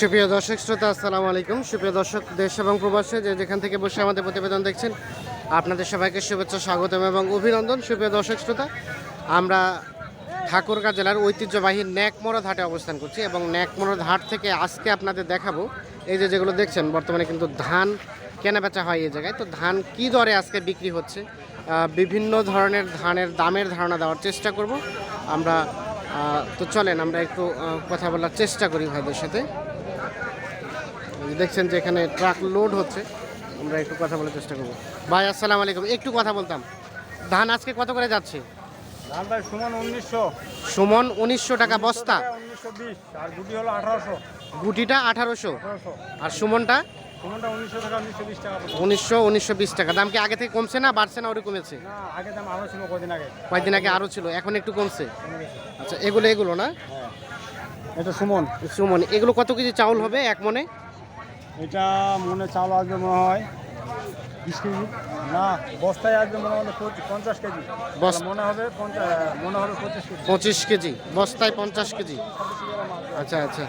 সুপ্রিয় দর্শক, শ্রোতা, আসসালামু আলাইকুম। সুপ্রিয় দর্শক, দেশ এবং প্রবাসে যে যেখান থেকে বসে আমাদের প্রতিবেদন দেখছেন, আপনাদের সবাইকে শুভেচ্ছা, স্বাগতম এবং অভিনন্দন। সুপ্রিয় দর্শক, শ্রোতা, আমরা ঠাকুরগাঁ জেলার ঐতিহ্যবাহী ন্যাকমরদ হাটে অবস্থান করছি এবং ন্যাকমরদ হাট থেকে আজকে আপনাদের দেখাবো। এই যে যেগুলো দেখছেন, বর্তমানে কিন্তু ধান কেনাবেচা হয় এই জায়গায়। তো ধান কি দরে আজকে বিক্রি হচ্ছে? বিভিন্ন ধরনের ধানের দামের ধারণা দেওয়ার চেষ্টা করব। আমরা তো চলেন, আমরা একটু কথা বলার চেষ্টা করি ভাইদের সাথে। দেখছেন যে এখানে ট্রাক লোড হচ্ছে আমরা একটু কথা বলার চেষ্টা করব। ভাই আসসালামু আলাইকুম। একটু কথা বলতাম। ধান আজকে কত করে যাচ্ছে? ধান ভাই সুমন উনিশশো। সুমন উনিশশো টাকা বস্তা। উনিশশো বিশ আর গুটি হলো আঠারোশো। গুটিটা আঠারোশো। আর সুমনটা? সুমনটা উনিশশো টাকা উনিশশো বিশ টাকা। উনিশশো উনিশশো বিশ টাকা। দাম কি আগে থেকে কমছে না বাড়ছে না ওরকম কমেছে না আগে দাম আরও ছিল কদিন আগে? কয়েকদিন আগে আরও ছিল এখন একটু কমছে। আচ্ছা এগুলো এগুলো না? হ্যাঁ। এটা সুমন। সুমন এগুলো কত কেজি চাউল হবে এক মনে? এটা মনে চাল আসবে মনে হয় বিশ কেজি। না বস্তায় আসবে মনে হয় পঞ্চাশ কেজি। মনে হবে মনে হবে পঁচিশ কেজি। পঁচিশ কেজি বস্তায় পঞ্চাশ কেজি। আচ্ছা আচ্ছা।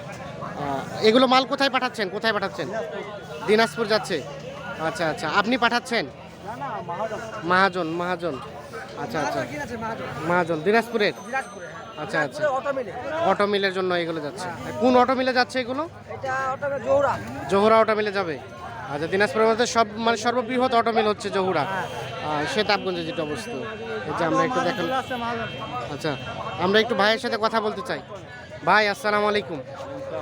এগুলো মাল কোথায় পাঠাচ্ছেন? কোথায় পাঠাচ্ছেন? দিনাজপুর যাচ্ছে। আচ্ছা আচ্ছা। আপনি পাঠাচ্ছেন? মহাজন। মহাজন আচ্ছা আচ্ছা। মহাজন দিনাজপুরের? আচ্ছা আচ্ছা। অটো মিলের জন্য এগুলো যাচ্ছে। কোন অটো মিলে যাচ্ছে এগুলো? জহুরা। অটো মিলে যাবে। আচ্ছা দিনাজপুরের মধ্যে সব মানে সর্ববৃহৎ অটো মিল হচ্ছে জহুরা। আহ, সেতাবগঞ্জে যেটা অবস্থিত। এই যে আমরা একটু দেখেন। আচ্ছা আমরা একটু ভাইয়ের সাথে কথা বলতে চাই। ভাই আসসালামু আলাইকুম।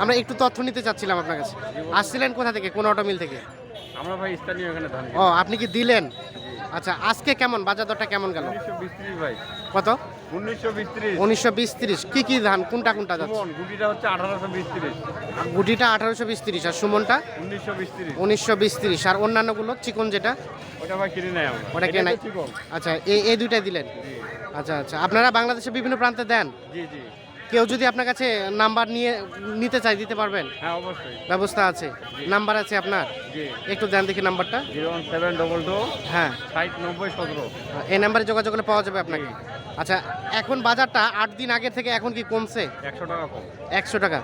আমরা একটু তথ্য নিতে চাচ্ছিলাম আপনার কাছে। আসছিলেন কোথা থেকে? কোন অটো মিল থেকে? আমরা ভাই স্থানীয় এখানে ধান ও আপনি কি দিলেন? আচ্ছা আজকে কেমন? বাজার দরটা কেমন গেল? ভাই। কত? উনিশশো বিশ ত্রিশ। উনিশশো বিশ তিরিশ। কি কি ধান? কোনটা কোনটা যাচ্ছে? গুটিটা হচ্ছে আঠারোশো বিশ ত্রিশ। গুটিটা আঠারোশো বিশ তিরিশ। আর সুমনটা? উনিশশো বিশ ত্রিশ। উনিশশো বিশ আর অন্যান্যগুলো? চিকন যেটা? ওটা ভাই কিনে নেয় আমরা। ওটা কিনে নেয়? আচ্ছা এই এই দুইটাই দিলেন? আচ্ছা আচ্ছা। আপনারা বাংলাদেশের বিভিন্ন প্রান্তে দেন? জি জি। কেউ যদি আপনার কাছে নাম্বার নিয়ে নিতে চায় দিতে পারবেন? হ্যাঁ অবশ্যই। ব্যবস্থা আছে? নাম্বার আছে আপনার? একটু দেন দেখি নাম্বারটা। Zero one seven double two হ্যাঁ। ষাট নব্বই সতেরো। এই নাম্বারে যোগাযোগ করলে পাওয়া যাবে আপনাকে। আচ্ছা এখন বাজারটা আট দিন আগে থেকে এখন কি কমছে? একশো টাকা কম। একশো টাকা।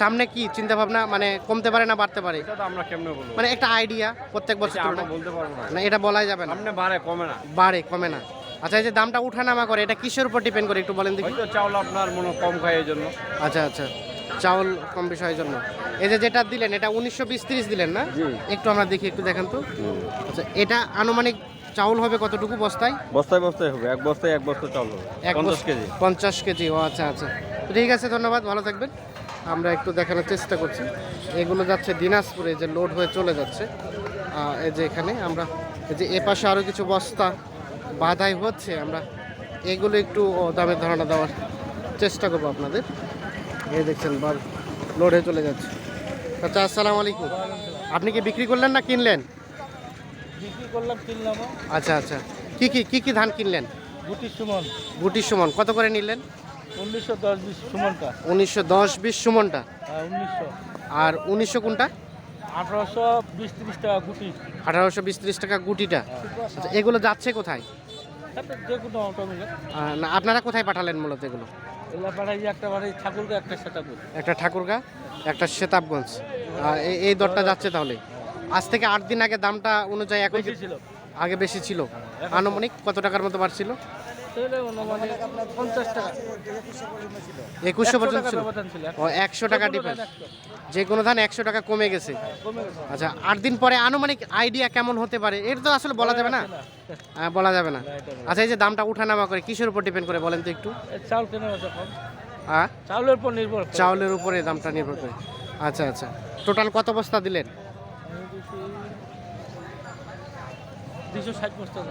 সামনে কি চিন্তা ভাবনা মানে কমতে পারে না বাড়তে পারে? আমরা কেমনে বলব? মানে একটা আইডিয়া প্রত্যেক বছর আমরা বলতে পারব না। এটা বলাই যাবে না। সামনে বাড়ে কমে না। বাড়ে কমে না। আচ্ছা এই যে দামটা উঠানামা করে এটা কিসের উপর ডিপেন্ড করে একটু বলেন দেখি? চাউল আপনার মনে কম খায় এই জন্য। আচ্ছা আচ্ছা। চাউল কম বিষয়ের জন্য। এই যে যেটা দিলেন এটা উনিশশো বিশ তিরিশ দিলেন না? একটু আমরা দেখি একটু দেখান তো। আচ্ছা এটা আনুমানিক চাউল হবে কতটুকু বস্তায়? বস্তায় বস্তায় হবে এক বস্তায় এক বস্তা চাউল হবে পঞ্চাশ কেজি। পঞ্চাশ কেজি ও আচ্ছা আচ্ছা। ঠিক আছে ধন্যবাদ ভালো থাকবেন। আমরা একটু দেখানোর চেষ্টা করছি। এগুলো যাচ্ছে দিনাজপুরে যে লোড হয়ে চলে যাচ্ছে। এই যে এখানে আমরা এই যে এপাশে আরও কিছু বস্তা বাধাই হচ্ছে আমরা এগুলো একটু দামের ধারণা দেওয়ার চেষ্টা করব আপনাদের। এই দেখছেন বার লোড হয়ে চলে যাচ্ছে। আচ্ছা আসসালামু আলাইকুম। আপনি কি বিক্রি করলেন না কিনলেন? বিক্রি করলাম কিনলাম। আচ্ছা আচ্ছা। কি কি কি কি ধান কিনলেন? গুটি সুমন। গুটির সুমন। কত করে নিলেন? উনিশশো দশ বিশ সুমনটা। উনিশশো দশ বিশ সুমনটা। উনিশশো। আর উনিশশো কোনটা? আঠারোশো বিশ তিরিশ টাকা গুটি। আঠারোশো বিশ ত্রিশ টাকা গুটিটা। আচ্ছা এগুলো যাচ্ছে কোথায়? যে কোনো অটো মিলে না আপনারা কোথায় পাঠালেন মূলত এগুলো? একটা বাড়ি ঠাকুরকে একটা সেটা একটা ঠাকুরগা একটা সেতাবগঞ্জ। আর এই দরটা যাচ্ছে তাহলে? আজ থেকে আট দিন আগে দামটা অনুযায়ী এখন ছিল। আগে বেশি ছিল। আনুমানিক কত টাকার মতো বাড়ছিল? তাহলে পঞ্চাশ টাকা। একুশশো পর্যন্ত ছিল। ও একশো টাকা ডিফারেন্স যে কোনো ধান একশো টাকা কমে গেছে। আচ্ছা আট দিন পরে আনুমানিক আইডিয়া কেমন হতে পারে? এটা তো আসলে বলা যাবে না। হ্যাঁ, বলা যাবে না। আচ্ছা এই যে দামটা উঠানামা করে কিসের উপর ডিপেন্ড করে বলেন তো একটু? চাউল হ্যাঁ? চাউলের উপর নির্ভর চাউলের উপরে দামটা নির্ভর করে। আচ্ছা আচ্ছা। টোটাল কত বস্তা দিলেন?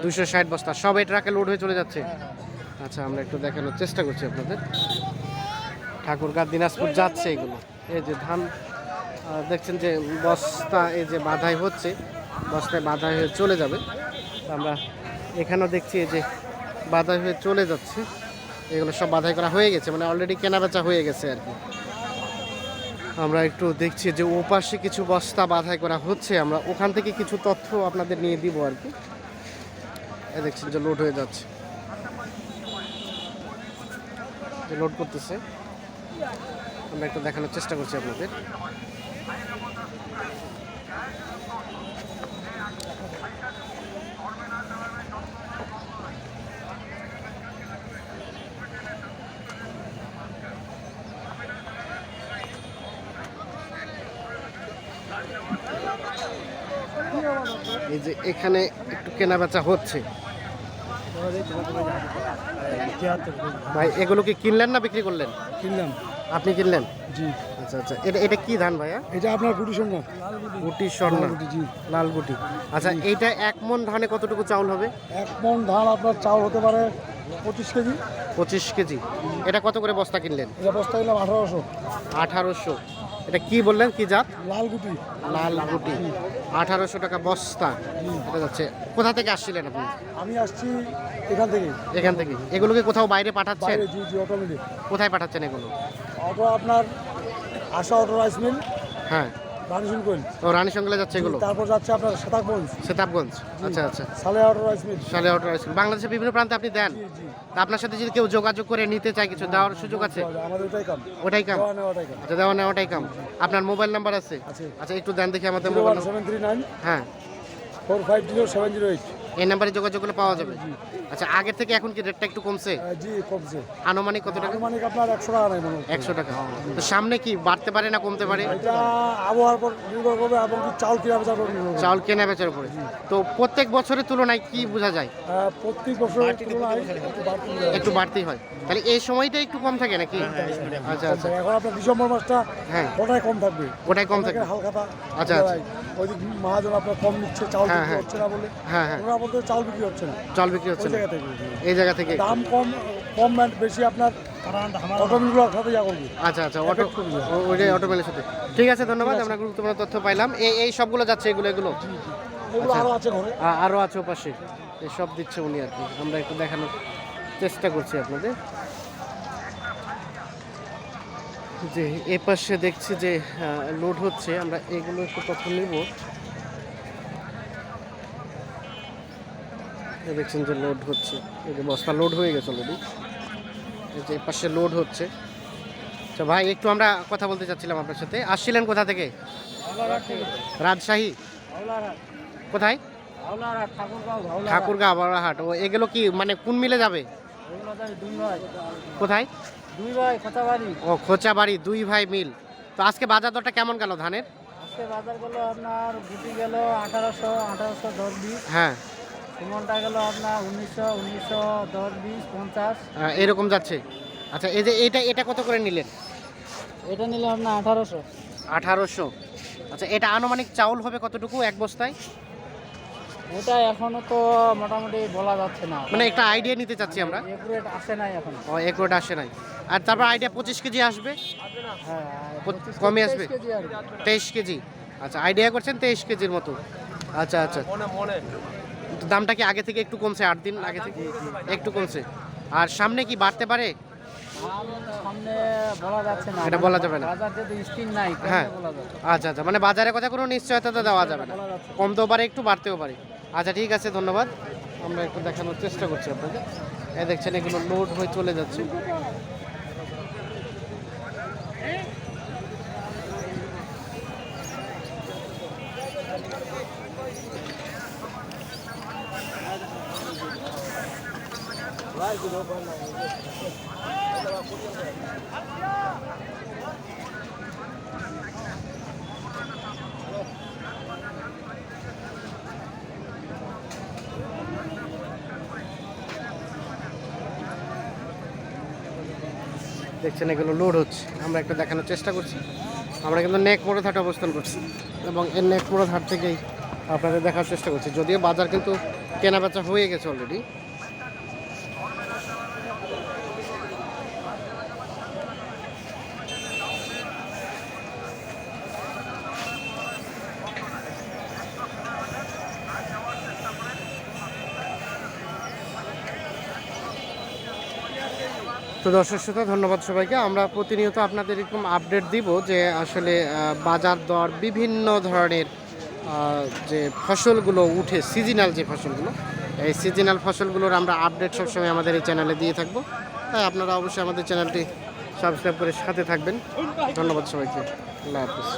দুশো ষাট বস্তা সব এই ট্রাকে লোড হয়ে চলে যাচ্ছে? আচ্ছা আমরা একটু দেখানোর চেষ্টা করছি আপনাদের। ঠাকুরগাঁ দিনাজপুর যাচ্ছে এগুলো। এই যে ধান দেখছেন যে বস্তা এই যে বাধাই হচ্ছে বস্তায় বাধাই হয়ে চলে যাবে। আমরা এখানেও দেখছি এই যে বাধাই হয়ে চলে যাচ্ছে। এগুলো সব বাধাই করা হয়ে গেছে মানে অলরেডি কেনাবেচা হয়ে গেছে আর কি। আমরা একটু দেখছি যে ওপাশে কিছু বস্তা বাধাই করা হচ্ছে। আমরা ওখান থেকে কিছু তথ্য আপনাদের নিয়ে দিব আর কি। দেখছি দেখছেন যে লোড হয়ে যাচ্ছে। যে লোড করতেছে। আমরা একটু দেখানোর চেষ্টা করছি আপনাদের। এই যে এখানে একটু কেনাবেচা হচ্ছে। ভাই এগুলো কি কিনলেন না বিক্রি করলেন? কিনলাম। আপনি কিনলেন? জি। আচ্ছা আচ্ছা। এটা এটা কি ধান ভাইয়া? এটা আপনার গুটি সঙ্গে গুটি স্বর্ণ। জি। লাল গুটি। আচ্ছা এইটা এক মন ধানে কতটুকু চাউল হবে? এক মন ধান আপনার চাউল হতে পারে পঁচিশ কেজি। পঁচিশ কেজি। এটা কত করে বস্তা কিনলেন? এটা বস্তা দিলাম আঠারোশো। আঠারোশো। এটা কি বললেন? কি জাত? লাল গুটি লাল গুটি আঠারোশো টাকা বস্তা। এটা যাচ্ছে। কোথা থেকে আসছিলেন আপনি? আমি আসছি এখান থেকে। এখান থেকে। এগুলোকে কোথাও বাইরে পাঠাচ্ছেন? জি জি অটোমেটিক কোথায় পাঠাচ্ছেন এগুলো? অটো আপনার আশা অটো রাইস মিল। হ্যাঁ। ও রানী যাচ্ছে এগুলো? তারপর যাচ্ছে আপনার সেতাবগঞ্জ। আচ্ছা আচ্ছা। Rice mill. বাংলাদেশের বিভিন্ন প্রান্তে আপনি দেন? আপনার সাথে যদি কেউ যোগাযোগ করে নিতে চায় কিছু দেওয়ার সুযোগ আছে? আমাদের ওটাই কাম। ওটাই আচ্ছা দেওয়া নেওয়াটাই কাম। আপনার মোবাইল নাম্বার আছে? আছে। আচ্ছা একটু দেন দেখি আমাদের মোবাইল সেভেন থ্রি নাইন হ্যাঁ। Four five zero seven zero eight. এই নাম্বারে যোগাযোগ করলে পাওয়া যাবে? আচ্ছা আগের থেকে এখন কি রেটটা একটু কমছে? জি কমছে। আনুমানিক কত টাকা? আনুমানিক আপনার একশো টাকা নাই মনে হয় একশো টাকা। তো সামনে কি বাড়তে পারে না কমতে পারে? এটা আবহাওয়ার উপর নির্ভর করবে এবং কি চাল কি বেচার উপর নির্ভর চাউল কেনা বেচার উপরে। তো প্রত্যেক বছরের তুলনায় কি বোঝা যায়? প্রত্যেক বছরের তুলনায় একটু বাড়তি যায়। একটু বাড়তেই হয়। তাহলে এই সময়টা একটু কম থাকে নাকি? আচ্ছা আচ্ছা। এখন আপনার ডিসেম্বর মাসটা হ্যাঁ। ওটাই কম থাকবে। ওটাই কম থাকে অনেকের হালখাতা আচ্ছা, আচ্ছা। ওই দিক মহাজন আপনার কম নিচ্ছে চাউল হ্যাঁ, বিক্রি হ্যাঁ। হচ্ছে না বলে। হ্যাঁ হ্যাঁ। ওরা বলতে চাউল বিক্রি হচ্ছে না। চাল বিক্রি হচ্ছে না। এই জায়গা থেকে? দাম কম কম বেশি আপনার যা আচ্ছা আচ্ছা অটো ওইটাই অটো মেলের সাথে। ঠিক আছে ধন্যবাদ। আমরা গুরুত্বপূর্ণ তথ্য পাইলাম। এই এই সবগুলো যাচ্ছে এগুলো এগুলো? এগুলো আরও আছে ঘরে। আরও আছে ওপাশে। এই সব দিচ্ছে উনি আর কি। আমরা একটু দেখানোর চেষ্টা করছি আপনাদের। যে এ পাশে দেখছি যে লোড হচ্ছে আমরা এগুলো একটু তথ্য নিব। দেখছেন যে লোড হচ্ছে। এই যে বস্তা লোড হয়ে গেছে অলরেডি এই যে পাশে লোড হচ্ছে। তো ভাই একটু আমরা কথা বলতে চাচ্ছিলাম আপনার সাথে। আসছিলেন কোথা থেকে? রাজশাহী। কোথায়? ঠাকুরগাঁও বাবারহাট ও এগুলো কি মানে কোন মিলে যাবে? কোথায়? দুই ভাই কথাবাড়ি ও খোঁচাবাড়ি দুই ভাই মিল। তো আজকে বাজার দরটা কেমন গেল ধানের? আজকে বাজার গেল আপনার গুটি গেল আঠারোশো আঠারোশো দশ বিশ। হ্যাঁ। সুমনটা গেল আপনার উনিশশো উনিশশো দশ বিশ পঞ্চাশ। আহ, এরকম যাচ্ছে। আচ্ছা এই যে এটা এটা কত করে নিলেন? এটা নিলে আপনার আঠারোশো। আঠারোশো। আচ্ছা এটা আনুমানিক চাউল হবে কতটুকু এক বস্তায়? ওটা এখনও তো মোটামুটি বলা যাচ্ছে না। মানে একটা আইডিয়া নিতে চাচ্ছি আমরা। একুরেট আসে নাই এখন। ও এক রোড আসে নাই। আর তারপর আইডিয়া পঁচিশ কেজি আসবে? হ্যাঁ কমে আসবে? তেইশ কেজি আচ্ছা আইডিয়া করছেন তেইশ কেজির মতো। আচ্ছা আচ্ছা। তো দামটা কি আগে থেকে একটু কমছে? আট দিন আগে থেকে একটু কমছে। আর সামনে কি বাড়তে পারে? সামনে বলা যাচ্ছে না। এটা বলা যাবে না। বাজার যেহেতু স্থির নাই হ্যাঁ। আচ্ছা আচ্ছা। মানে বাজারে কথা কোনো নিশ্চয়তা তো দেওয়া যাবে না। কমতেও পারে একটু বাড়তেও পারে। আচ্ছা ঠিক আছে, ধন্যবাদ। আমরা একটু দেখানোর চেষ্টা করছি আপনাকে। এই দেখছেন, এগুলো লোড হয়ে চলে যাচ্ছে। দেখছেন এগুলো লোড হচ্ছে। আমরা একটা দেখানোর চেষ্টা করছি। আমরা কিন্তু নেক মোড়ে হাটে অবস্থান করছি এবং এর নেক মোড়ে হাট থেকেই আপনাদের দেখার চেষ্টা করছি। যদিও বাজার কিন্তু কেনা বেচা হয়ে গেছে অলরেডি তো দর্শক শ্রোতা, ধন্যবাদ সবাইকে। আমরা প্রতিনিয়ত আপনাদের এরকম আপডেট দিব যে আসলে বাজার দর বিভিন্ন ধরনের যে ফসলগুলো উঠে সিজনাল যে ফসলগুলো, এই সিজনাল ফসলগুলোর আমরা আপডেট সবসময় আমাদের এই চ্যানেলে দিয়ে থাকব। তাই আপনারা অবশ্যই আমাদের চ্যানেলটি সাবস্ক্রাইব করে সাথে থাকবেন। ধন্যবাদ সবাইকে। আল্লাহ হাফিজ।